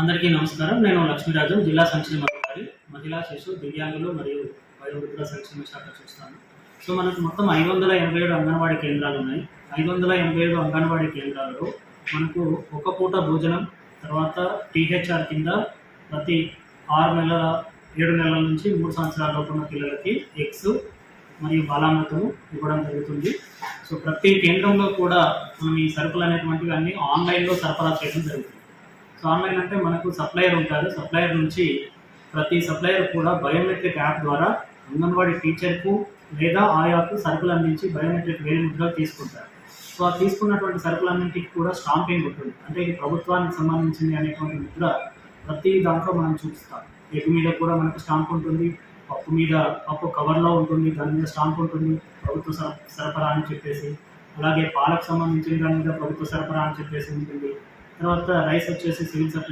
అందరికీ నమస్కారం. నేను లక్ష్మీరాజు జిల్లా సంక్షేమ అధికారి మహిళా శిశు దివ్యాంగులు మరియు వయోవృద్ధుల సంక్షేమ శాఖ చూస్తాను. సో మనకు మొత్తం ఐదు వందల ఎనభై ఏడు అంగన్వాడీ కేంద్రాలు ఉన్నాయి. ఐదు వందల ఎనభై ఏడు అంగన్వాడీ కేంద్రాలలో మనకు ఒక పూట భోజనం తర్వాత టీహెచ్ఆర్ కింద ప్రతి ఆరు నెలల ఏడు నెలల నుంచి మూడు సంవత్సరాల లోపు ఉన్న పిల్లలకి ఎగ్స్ మరియు బాలామృతము ఇవ్వడం జరుగుతుంది. సో ప్రతి కేంద్రంలో కూడా మనం ఈ సరుకులు అనేటువంటివి అన్నీ ఆన్లైన్లో సరఫరా చేయడం జరుగుతుంది. సో ఆన్లైన్ అంటే మనకు సప్లయర్ ఉంటారు. సప్లయర్ నుంచి ప్రతి సప్లయర్ కూడా బయోమెట్రిక్ యాప్ ద్వారా అంగన్వాడీ టీచర్కు లేదా ఆయాకు సరుకులు అందించి బయోమెట్రిక్ వేలి ముద్రలు తీసుకుంటారు. సో ఆ తీసుకున్నటువంటి సరుకులన్నింటికి కూడా స్టాంపింగ్ ఉంటుంది. అంటే ఇది ప్రభుత్వానికి సంబంధించింది అనేటువంటి ముద్ర ప్రతి దాంట్లో మనం చూపిస్తాం. ఎగ్ మీద కూడా మనకు స్టాంప్ ఉంటుంది. పప్పు మీద పప్పు కవర్లో ఉంటుంది. దాని మీద స్టాంప్ ఉంటుంది. ప్రభుత్వ సర- సరఫరా అని చెప్పేసి. అలాగే పాలకు సంబంధించిన దాని మీద ప్రభుత్వ సరఫరా అని చెప్పేసి ఉంటుంది. తర్వాత రైస్ వచ్చేసి సివిల్ సప్లై